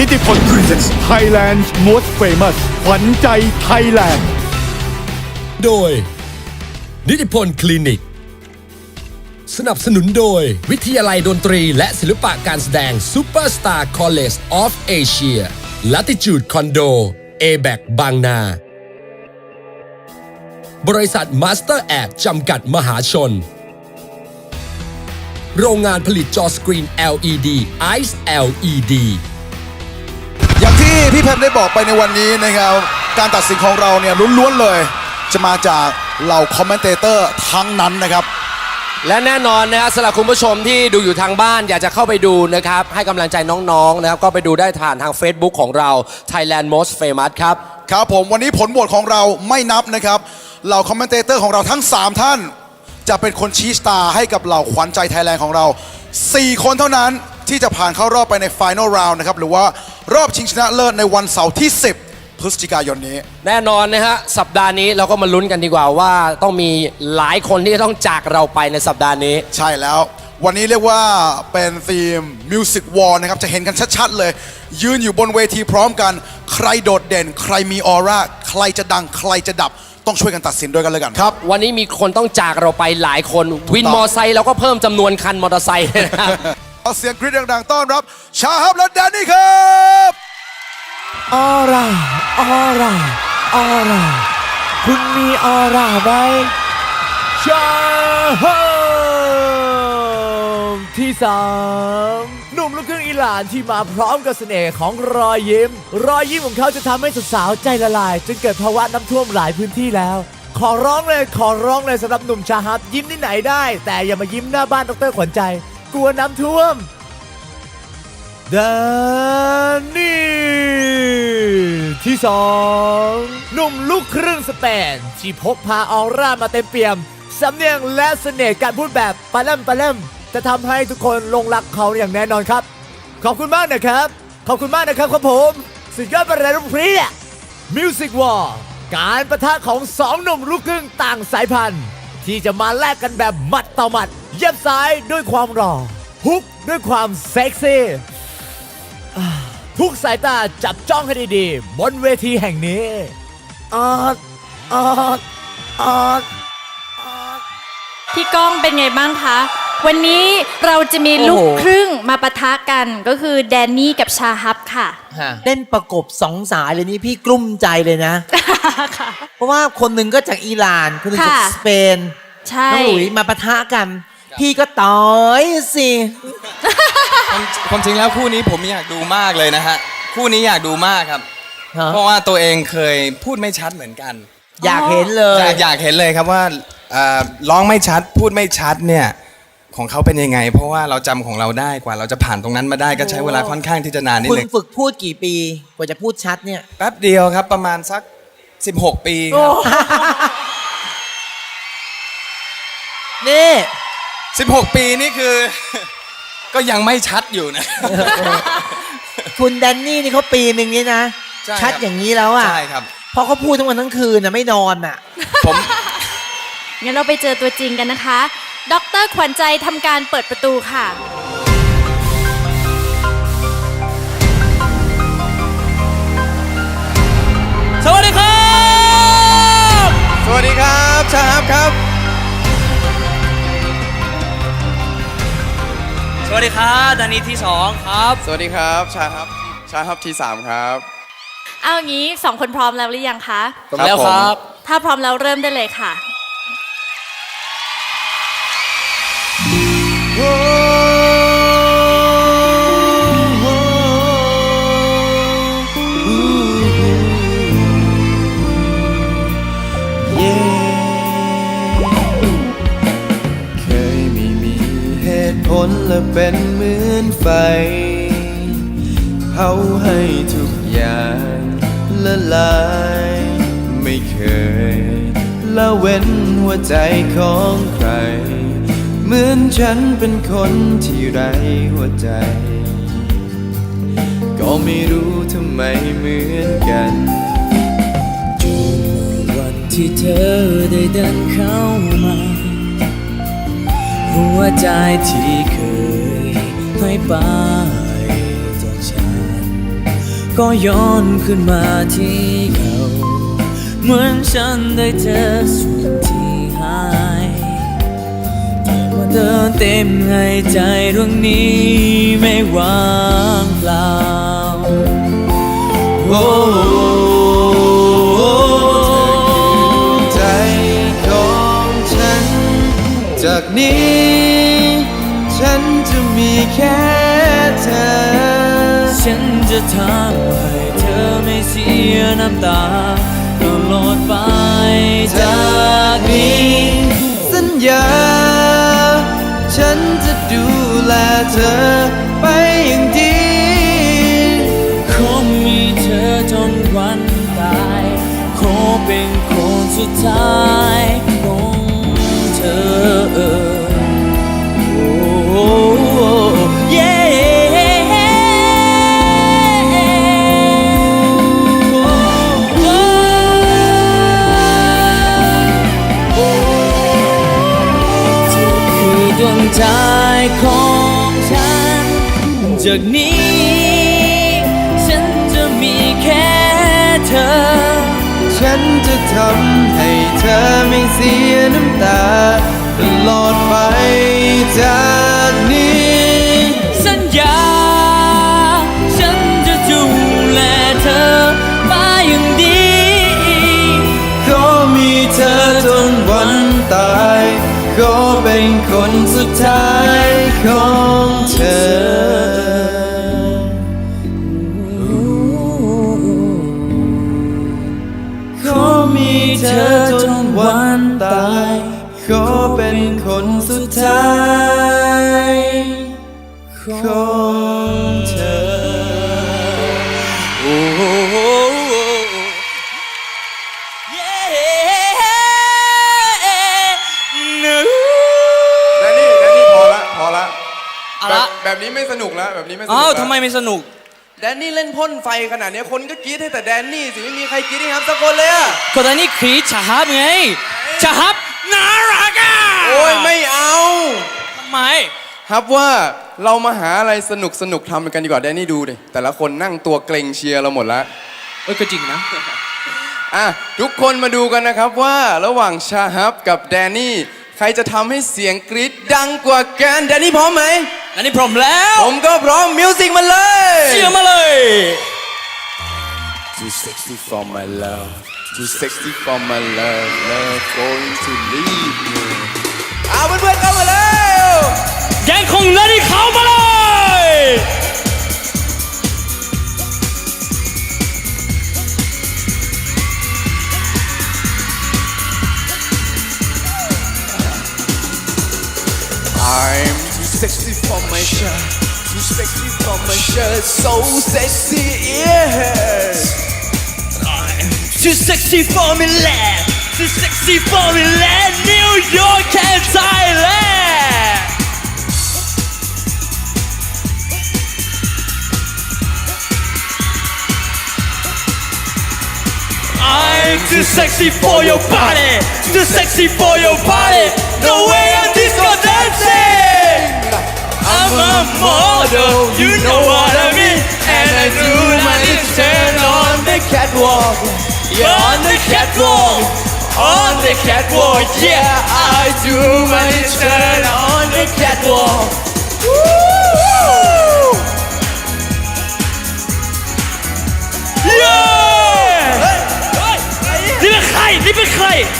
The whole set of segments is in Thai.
นิติพล Presents Thailand Most Famous ขวัญใจไทยแลนด์ โดย นิติพลคลินิก สนับสนุนโดย วิทยาลัยดนตรีและศิลปะการแสดง Superstar College of Asia Latitude Condo a b a c บางนา บริษัท Master a จำกัดมหาชน โรงงานผลิตจอสกรีน LED Ice LED อย่างที่พี่เพมได้บอกไปในวันนี้นะครับ การตัดสินของเราเนี่ยล้วนๆเลย จะมาจากเหล่าคอมเมนเตเตอร์ทั้งนั้นนะครับ และแน่นอนนะฮะสำหรับคุณผู้ชมที่ดูอยู่ทางบ้านอยากจะเข้าไปดูนะครับ ให้กำลังใจน้องๆนะครับ ก็ไปดูได้ผ่านทาง Facebook ของเรา Thailand Most Famous ครับ ครับผมวันนี้ผลโหวตของเราไม่นับนะครับเหล่าคอมเมนเตเตอร์ของเราทั้ง 3 ท่าน จะเป็นคนชี้สตาร์ให้กับเหล่าขวัญใจไทยแลนด์ของเรา 4 คนเท่านั้น ที่จะผ่านเข้ารอบไปในฟ i แนลราวนะครับ หรือว่ารอบชิงชนะเลิศในวันเสาร์ที่ 10 พฤศจิกายนนี้ แน่นอนนะฮะ สัปดาห์นี้เราก็มาลุ้นกันดีกว่าว่าต้องมีหลายคนที่จะต้องจากเราไปในสัปดาห์นี้ ใช่แล้ว วันนี้เรียกว่าเป็นธีม Music War นะครับ จะเห็นกันชัดๆเลย ยืนอยู่บนเวทีพร้อมกัน ใครโดดเด่น ใครมีออร่าใครจะดังใครจะดับต้องช่วยกันตัดสินด้วยกันเลยกัน ครับ วันนี้มีคนต้องจากเราไปหลายคน วินมอไซค์เราก็เพิ่มจำนวนคันมอเตอร์ไซค์นะครับ เอาเสียงกรี๊ดดังๆ ต้อนรับ ชาฮับและแดนนี่ครับออร่าออร่าออร่าคุณมีออร่าไหมชาฮมที่สามหนุ่มลูกครึ่งอิหร่านที่มาพร้อมกับเสน่ห์ของรอยยิ้ม รอยยิ้มของเขาจะทำให้สาวๆใจละลาย จนเกิดภาวะน้ำท่วมหลายพื้นที่แล้วขอร้องเลยขอร้องเลยสำหรับหนุ่มชาฮับยิ้มที่ไหนได้ แต่อย่ามายิ้มหน้าบ้านดรขวัญใจ กลัวน้ำท่วมแดนนี่ที่สองหนุ่มลูกครึ่งสเปนที่พกพาออร่ามาเต็มเปี่ยม สำเนียงและเสน่ห์การพูดแบบปลาเล่มปลาเล่มจะทำให้ทุกคนลงรักเขาอย่างแน่นอนครับ ขอบคุณมากนะครับ ขอบคุณมากนะครับครับผม สุดยอดไปเลยลูกพรีอะมิวสิกวอร์การประทะของสองหนุ่มลูกครึ่งต่างสายพันธุ์ ที่จะมาแลกกันแบบหมัดต่อหมัด เย็บซ้ายด้วยความหล่อฮุกด้วยความเซ็กซี่ทุกสายตาจับจ้องให้ดีๆ บนเวทีแห่งนี้ออดออดออดพี่ก้องเป็นไงบ้างคะ วันนี้เราจะมีลูกโอ้โหครึ่งมาปะทะกันก็คือแดนนี่กับชาฮับค่ะเล่นประกบสองสายเลยนี่พี่กลุ้มใจเลยนะ ค่ะ เพราะว่าคนหนึ่งก็จากอิหร่าน คนหนึ่งจากค่ะ สเปนใช่ น้องหลุยมาปะทะกัน พี่ก็ต่อยสิความความจริงแล้วคู่นี้ผมอยากดูมากเลยนะฮะ คู่นี้อยากดูมากครับ ฮะเพราะว่าตัวเองเคยพูดไม่ชัดเหมือนกัน อยากเห็นเลย อยากอยากเห็นเลยครับว่าเอ่อร้องไม่ชัดพูดไม่ชัดเนี่ย ของเขาเป็นยังไง เพราะว่าเราจำของเราได้กว่าเราจะผ่านตรงนั้นมาได้ก็ใช้เวลาค่อนข้างที่จะนานนิดคุณหนึงฝึกพูดกี่ปีกว่าจะพูดชัดเนี่ย แป๊บเดียวครับประมาณสัก 16 ปีครับนี่ 16 ปีนี่คือ ก็ยังไม่ชัดอยู่นะ คุณแดนนี่นี่เขาปีหนึ่งนี่นะ ใช่ครับชัดอย่างนี้แล้วอะใช่ครับ เพราะเขาพูดทั้งวันทั้งคืนนะไม่นอนอะ ผม งั้นเราไปเจอตัวจริงกันนะคะ ดรขวัญใจทำการเปิดประตูค่ะ สวัสดีครับ สวัสดีครับชาฮับครับ สวัสดีครับดานีที่สองครับ สวัสดีครับ ชาฮับ ชาฮับที่สามครับเอางี้สองคนพร้อมแล้วหรือยังคะ ผมแล้วครับ ถ้าพร้อมแล้วเริ่มได้เลยค่ะ ผลและเป็นเหมือนไฟเผาให้ทุกอย่างละลาย ไม่เคยละเว้นหัวใจของใคร เหมือนฉันเป็นคนที่ไรหัวใจ ก็ไม่รู้ทำไมเหมือนกันจนวันที่เธอได้เดินเข้ามา หัวใจที่เคยให้ไปจากฉัน ก็ย้อนขึ้นมาที่เก่าเหมือนฉันได้เจอส่วนที่ เธอเต็มให้ใจดวงนี้ไม่ว่างเปล่าโอ้ใจของฉัน จากนี้ ฉันจะมีแค่เธอ ฉันจะทำให้เธอไม่เสียน้ำตาตลอดไปจากนี้ สัญญา ฉันจะดูแลเธอไปอย่างดีคงมีเธอจนวันตายขอเป็นคนสุดท้ายของเธอโอ้เใจของฉัน จากนี้ ฉันจะมีแค่เธอ ฉันจะทำให้เธอไม่เสียน้ำตา ตลอดไปจากนี้ ขอเป็นคนสุดท้ายของเธอขอมีเธอจนวันตายขอเป็นคนสุดท้ายขอ แบละบแบบนี้ไม่สนุกแล้วแบบนี้ไม่สนุกอ้าวแล้วทำไมไม่สนุก แดนนี่เล่นพ่นไฟขนาดเนี้ยคนก็กรี๊ดให้แต่แดนนี่สิไม่มีใครกรี๊ดให้ครับสักคนเลยอะก็ตอนนี้ครีชาฮับไงชาฮับน่ารักอะโอ้ยไม่เอาทำไมครับว่าเรามาหาอะไรสนุกสนุกทำกันดีกว่าแดนนี่ดูดิแต่ละคนนั่งตัวเกรงเชียร์เราหมดแล้วเอ้ยก็จริงนะ อะทุกคนมาดูกันนะครับว่าระหว่างชาฮับกับแดนนี่ ใครจะทำให้เสียงกรี๊ดดังกว่ากันแดนนี่พร้อมไหม อันนี้พร้อมแล้ว ผมก็พร้อมมิวสิกมาเลยเชียร์มาเลย Too sexy for my love Too sexy for my love Love going to leave me เอาเพื่อนๆเข้ามาแล้ว Too sexy for my shirt So sexy yeah. Too sexy for me land Too sexy for me land New York and Thailand. I'm too sexy for your body. Too sexy for your body. No way I'm disco dancing I'm a model, you know what I mean. And I do my turn on the catwalk. Yeah, on the catwalk. On the catwalk, yeah, I do my turn on the catwalk. Yeah! Hey, Woo! Yeah! Liebe Krei, liebe Krei!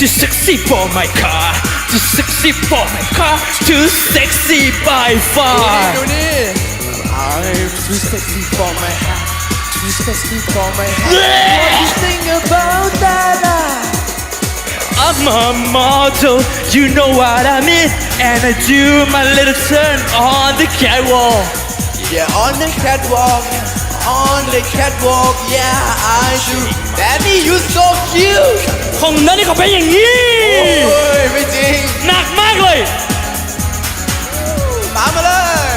Too sexy for my car. Too sexy for my car. Too sexy by far. ดูนี่ I'm too sexy for my hat. Too sexy for my hat. What you think about that. I'm a model, you know what I mean. And I do my little turn on the catwalk. Yeah on the catwalk On the catwalk Yeah I do Daddy you so cute ของนั้นนี่เขาเป็นอย่างนี้โอ้ยไม่จริง หนักมากเลย ตามมาเลย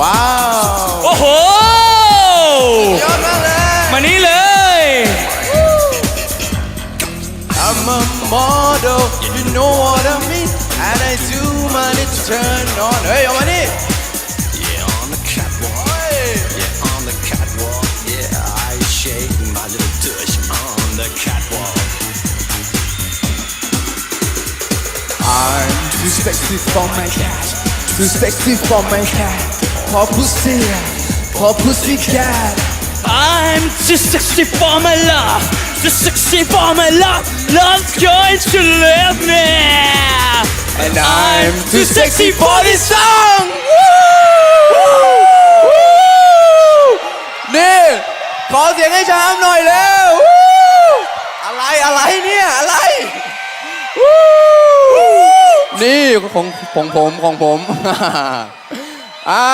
ว้าว โอ้โหยอดมากเลย มานี่เลย I'm a model you know what I mean and I do money to turn on เฮ้ยเอามานี่ I'm too sexy for my cat Too sexy for my cat For pussy For pussy cat I'm too sexy for my love Too sexy for my love Love's going to leave me And I'm too sexy for this song นี่ขอเสียงให้ชามหน่อยเร็วอะไรอะไรเนี่ย อะไร นี่ของของผมของผม อ่า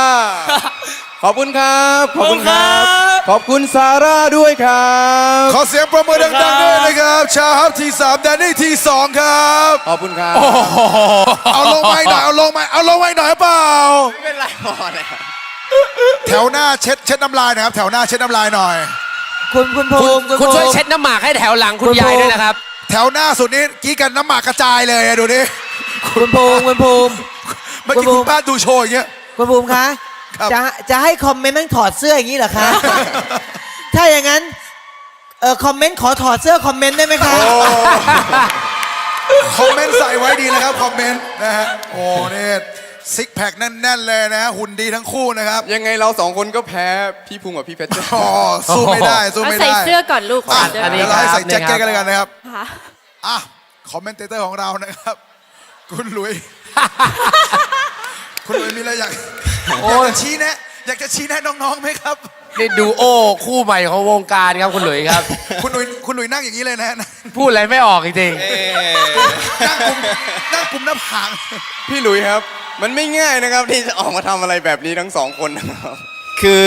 ขอบคุณครับ ขอบคุณครับ ขอบคุณซาร่าด้วยครับ ขอเสียงประมือดังๆด้วยนะครับ ชาฮับทีสามแดนนี่ทีสองครับ ขอบคุณครับ เอาลงมาอีกหน่อย เอาลงมาเอาลงมาอีกหน่อยเปล่า ไม่เป็นไรพอเลยแถวหน้าเช็ดเช็ดน้ำลายหนะครับ แถวหน้าเช็ดน้ำลายหน่อย คุณคุณภูคุณมิคุณช่วยภูมิเช็ดน้ำหมากให้แถวหลังคุณคุณยายภูมิด้วยนะครับ แถวหน้าสุดนี้กี้กันน้ำหมากกระจายเลยอะดูนี่คุณภูมิคุณภูมิ เมื่อกี้คุณภูคุมิณป้าดูโชว์อย่างเงี้ย คุณภูมิคะครับ จะจะให้คอมเมนต์ต้องถอดเสื้ออย่างนี้เหรอคะ ถ้าอย่างนั้นเออคอมเมนต์ขอถอดเสื้อคอมเมนต์ได้ไหมคะคอมเมนต์ใส่ไว้ดีนะครับคอมเมนต์นะฮะโอ้เนี่ย ซิกแพคแน่นๆเลยนะฮะหุ่นดีทั้งคู่นะครับยังไงเราสองคนก็แพ้พี่ภูมิกับพี่เพชรอ๋อสู้ไม่ได้สู้เอาไม่ใส่ได้เสื้อก่อนลูกอะใส่เสื้ออันนี้ เดี๋ยวเราให้ใส่ครับแจ็คเก็ตนี่ครับกันเลยกันนะครับค่ะอะคอมเมนเตเตอร์ของเรานะครับ คุณหลุย คุณหลุยมีอะไรอยากอยากจะชี้แนะ อยากจะชี้แนะน้องๆไหมครับ นี่ดูโอ้คู่ใหม่ของวงการครับคุณหลุยส์ครับ คุณหลุยคุณหลุยนั่งอย่างนี้เลยนะพูดอะไรไม่ออกจริงนั่งกุมนั่งกุมหน้าผากพี่หลุยครับ มันไม่ง่ายนะครับที่จะออกมาทำอะไรแบบนี้ทั้งสองคนนะครับ คือ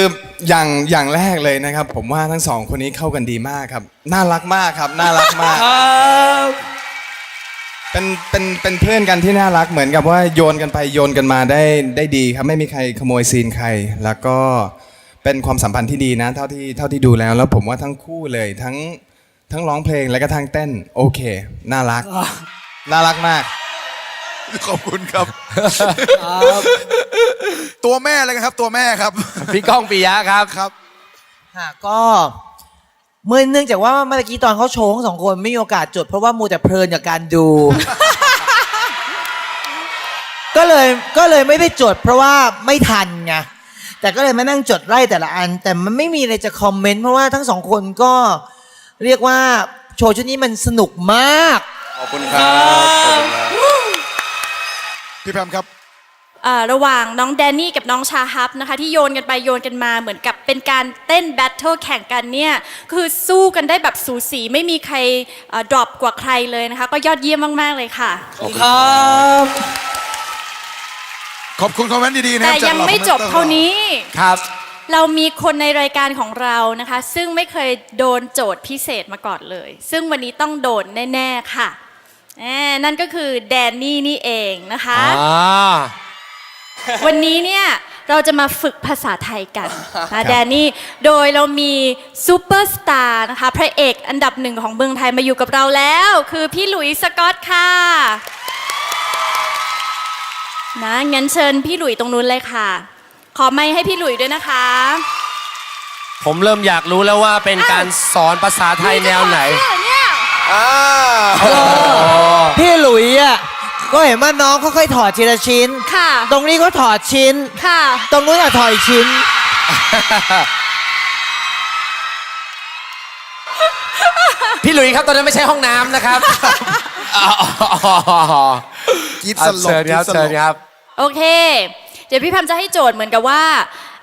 อย่างอย่างแรกเลยนะครับ ผมว่าทั้งสองคนนี้เข้ากันดีมากครับ น่ารักมากครับ น่ารักมาก เป็นเป็นเป็นเพื่อนกันที่น่ารักเหมือนกับว่าโยนกันไปโยนกันมาได้ได้ดีครับไม่มีใครขโมยซีนใคร แล้วก็ เป็นความสัมพันธ์ที่ดีนะเท่าที่เท่าที่ดูแล้ว แล้วผมว่าทั้งคู่เลยทั้งทั้งร้องเพลงและก็ทั้งเต้นโอเค น่ารัก น่ารักมาก ขอบคุณครับ ตัวแม่เลยครับ ตัวแม่ครับๆพี่ก้องปิยะครับครับ ค่ะก็เมื่อเนื่องจากว่าเมื่อกี้ตอนเขาโชว์ทั้งสองคนไม่มีโอกาสจด เพราะว่ามูแต่เพลินกับการดู ก็เลยก็เลยไม่ได้จด เพราะว่าไม่ทันไง แต่ก็เลยมานั่งจดไล่แต่ละอัน แต่มันไม่มีอะไรจะคอมเมนต์เพราะว่าทั้งสองคนก็เรียกว่าโชว์ชุดนี้มันสนุกมาก ขอบคุณครับขอบคุณครับพี่แพมครับอ่าระหว่างน้องแดนนี่กับน้องชาฮับนะคะที่โยนกันไปโยนกันมาเหมือนกับเป็นการเต้นแบทเทิลแข่งกันเนี่ยคือสู้กันได้แบบสูสีไม่มีใครดรอปกว่าใครเลยนะคะ ก็ยอดเยี่ยมมาก ๆ เลยค่ะ ขอบคุณค อมเมนต์ดีๆนะคแต่รับจากยังเหล่าไม่จบคอมมนต์เท่านี้ ครับ เรามีคนในรายการของเรานะคะ ซึ่งไม่เคยโดนโจทย์พิเศษมาก่อนเลย ซึ่งวันนี้ต้องโดนแน่ ๆ ค่ะแหมนั่นก็คือแดนนี่นี่เองนะคะ อ่า วันนี้เนี่ยเราจะมาฝึกภาษาไทยกันนะแดนนี่โดยเรามีซูเปอร์สตาร์นะคะพระเอกอันดับหนึ่งของเมืองไทยมาอยู่กับเราแล้ว คือพี่หลุยส์สกอตค่ะ นะงั้นเชิญพี่หลุยตรงนู้นเลยค่ะ ขอไม่ให้พี่หลุยด้วยนะคะ ผมเริ่มอยากรู้แล้วว่าเป็นการสอนภาษาไทยแนวไหนเนี่ยพี่หลุยอะก็เห็นว่าน้องค่อยๆถอดทีละชิ้น ค่ะ ตรงนี้ก็ถอดชิ้น ค่ะ ตรงนู้นอะถอดอีกชิ้น พี่หลุยส์ครับตอนนั้นไม่ใช่ห้องน้ำนะครับอ๋อ กรีดอะสลบเชิญครับกรี๊ดสลบเชิญครับโอเค เดี๋ยวพี่แพมจะให้โจทย์เหมือนกับว่า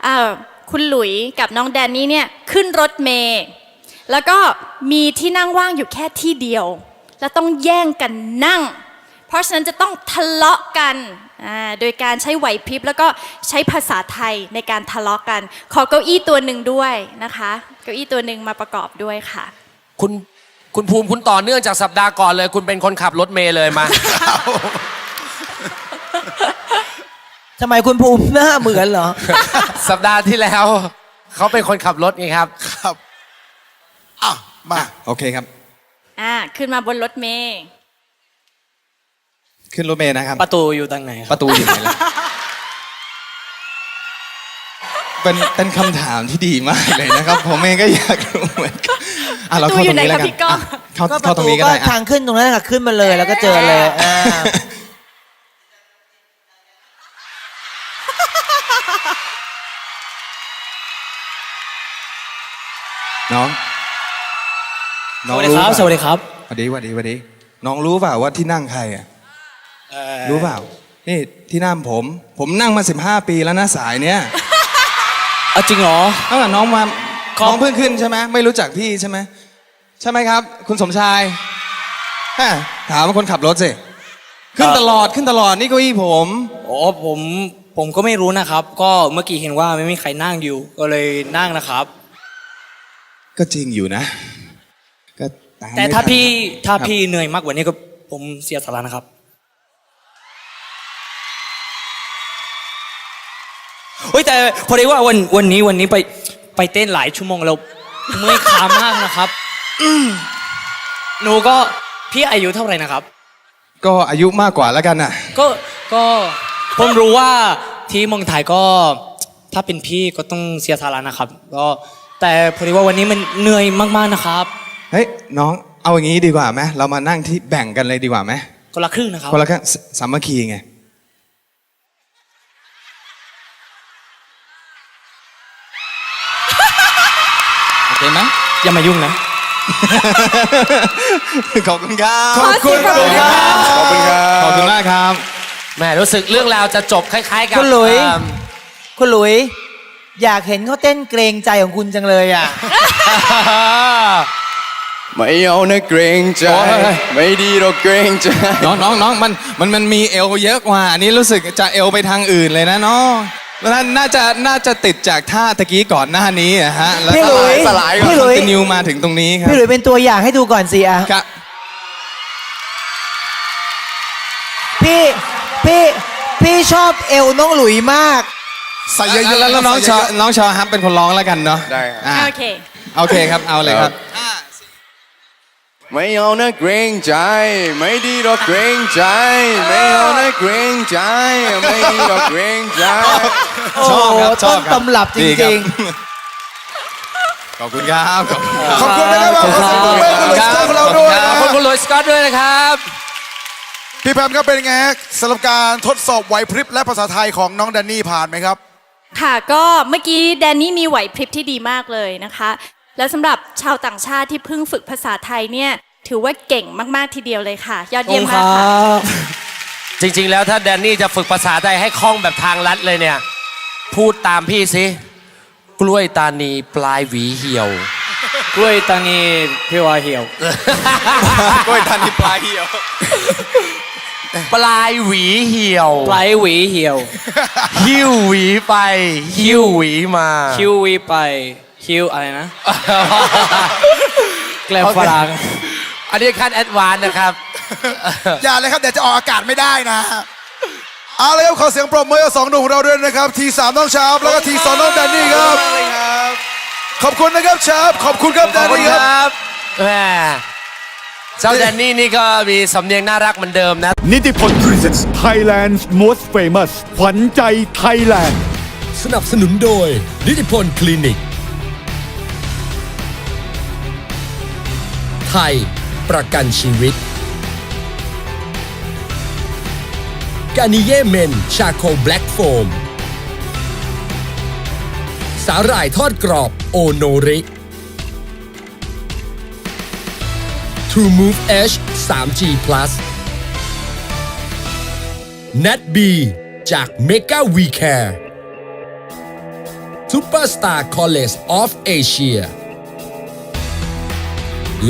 อ่าคุณหลุยกับน้องแดนนี่เนี่ยขึ้นรถเมย์แล้วก็มีที่นั่งว่างอยู่แค่ที่เดียว แล้วต้องแย่งกันนั่ง เพราะฉะนั้นจะต้องทะเลาะกันอ่าโดยการใช้ไหวพริบแล้วก็ใช้ภาษาไทยในการทะเลาะกัน ขอเก้าอี้ตัวหนึ่งด้วยนะคะเก้าอี้ตัวหนึ่งมาประกอบด้วยค่ะ คุณคุณภูมิคุณต่อเนื่องจากสัปดาห์ก่อนเลย คุณเป็นคนขับรถเมย์เลยมา ทำไมคุณภูมิหน้าเหมือนเหรอ สัปดาห์ที่แล้ว เขาเป็นคนขับรถไงครับ ครับอะมา โอเคครับ อ่าขึ้นมาบนรถเมย์ขึ้นรถเมล์นะครับ ประตูอยู่ทางไหนคปรับระตูอยู่ไหนล่ะเป็นเป็นคำถามที่ดีมากเลยนะครับ ผมเองก็อยากรู้เหมือนกันอะเราเข้าตรงนี้แล้วกันประตูอยู่ไหนคะพี่ก้องอะเข้าก็ปเข้าระตรตูงนี้ก็ก็ได้อะ ทางขึ้นตรงนั้นค่ะขึ้นมาเลยแล้วก็เจอเลยอ่า น้องสวัสดีครับเปล่าสวัสดีครับ สวัสดีสวัสดีสวัสดี น้องรู้เปล่าว่าที่นั่งใครอะรู้เปล่า นี่ที่นั่งผม ผมนั่งมา 15 ปีแล้วนะสายเนี้ยเอาจริงเหรอ ตั้งแต่น้องมาครับน้องเพิ่งขึ้นใช่ไหมไม่รู้จักพี่ใช่ไหมใช่ไหมครับ คุณสมชายฮะถามคนขับรถสิขึ้นตลอดขึ้นตลอดนี่เก้าอี้ผม อ๋อผมผมก็ไม่รู้นะครับ ก็เมื่อกี้เห็นว่าไม่มีใครนั่งอยู่ ก็เลยนั่งนะครับ ก็จริงอยู่นะ ก็มแต่ไม่ถ้าทันพี่ถ้าครับพี่เหนื่อยมากกว่านี้ก็ผมเสียสละนะครับ เฮ้ยแต่พอดีว่าวันวันนี้วันนี้ไปไปเต้นหลายชั่วโมงแล้วเมื่อยขามากนะครับอืมหนูก็พี่อายุเท่าไหร่นะครับ ก็อายุมากกว่าแล้วกันนะก็ก็ผมรู้ว่าที่เมืองไทยก็ถ้าเป็นพี่ก็ต้องเสียสละนะครับ ก็ แต่พอดีว่าวันนี้มันเหนื่อยมากๆนะครับ เฮ้ยน้องเอาอย่างนี้ดีกว่าไหมเรามานั่งที่แบ่งกันเลยดีกว่าไหมคนละครึ่งนะครับ คนละแค่สสามัคคีไงโอเคไหมอย่ามายุ่งนะ ขอบคุณครับขอเสียงปรบมือขอบคุณครับขอบคุณมากครับ แหมรู้สึกเรื่องราวจะจบคล้ายๆกับคุณหลุย เอิ่ม คุณหลุย อยากเห็นเขาเต้นเกรงใจของคุณจังเลยอะ ไม่เอานะเกรงใจ โอ้ย ไม่ดีหรอกเกรงใจ น้องน้องน้องมันมันมันมีเอวเยอะกว่า อันนี้รู้สึกจะเอวไปทางอื่นเลยนะน้องแล้วน่าน่าจะน่าจะติดจากท่าตะกี้ก่อนหน้านี้อะฮะแล้วพี่หลุยสลายพี่พี่หหลุลุยยนิวมาถึงตรงนี้ครับพี่หลุยเป็นตัวอย่างให้ดูก่อนสิอะครับพี่พี่พี่ชอบเอวน้องหลุยมาก ใส่เยอะๆแล้วแล้วน้องใส่ชอเยะๆน้องชอฮับเป็นคนร้องแล้วกันเนาะได้ครับ อะโอเค โอเคครับเอาเลยครับ ไม่เอานะเกรงใจ ไม่ดีหรอกเกรงใจ ไม่เอานะเกรงใจ ไม่ดีหรอกเกรงใจ ชอบครับโอ้ชอบครับต้นตำรับจริงๆดีคขอบคุณครับขอบคุณครับ ขอบคุณนะครับขอบคุณคุณเวคุณหลุยส์ของเราด้วยขอบคุณคุณหลุยส์สกอตด้วยนะครับ พี่แพมครับเป็นไงฮะสำหรับการทดสอบไหวพริบและภาษาไทยของน้องแดนนี่ผ่านไหมครับ ค่ะก็เมื่อกี้แดนนี่มีไหวพริบที่ดีมากเลยนะคะ แล้วสำหรับชาวต่างชาติที่เพิ่งฝึกภาษาไทยเนี่ยถือว่าเก่งมาก ๆ ทีเดียวเลยค่ะ ยอดเยี่ยมมากค่ะ จริงๆ แล้วถ้าแดนนี่จะฝึกภาษาไทยให้คล่องแบบทางลัดเลยเนี่ย พูดตามพี่สิ กล้วยตานีปลายหวีเหี่ยว กล้วยตานีพี่ว่าเหี่ยว กล้วยทันที่ปลายเหี่ยว ปลายหวีเหี่ยว ปลายหวีเหี่ยว หิ้วหวีไป หิ้วหวีมา คิววีไป คิวอะไรนะ แกลบฝรั่งอันนี้ขั้นแอดวานซ์นะครับ อย่าเลยครับเดี๋ยวจะออกอากาศไม่ได้นะเอาเลยครับขอเสียงปรบมือกับสองหนุ่มของเราด้วยนะครับทีสามน้องชาบแล้วก็ทีสองน้องแดนนี่ครับ ขอบคุณนะครับชาบขอบคุณครับแดขอนบคุณนี่คครับรับ แหม เจ้าแดนนี่นี่ก็มีสำเนียงน่ารักเหมือนเดิมนะ นิติพล Presents Thailand's Most Famous ขวัญใจไทยแลนด์ สนับสนุนโดย นิติพลคลินิก ไทย ประกันชีวิต กานิเยเมน ชาโคแบล็กโฟม สาหร่ายทอดกรอบ โอโนริ True Move H 3G Plus Nat B จาก Mega We Care Superstar College of Asia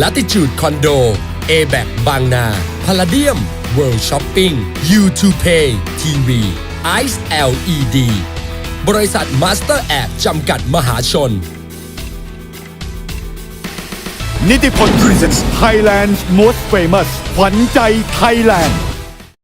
Latitude Condo a b a c บางนา Palladium World Shopping U2Pay TV Ice LED บริษัท Master a จำกัดมหาชน นิติพล Presents Thailand's Most Famous ขวัญใจไทยแลนด์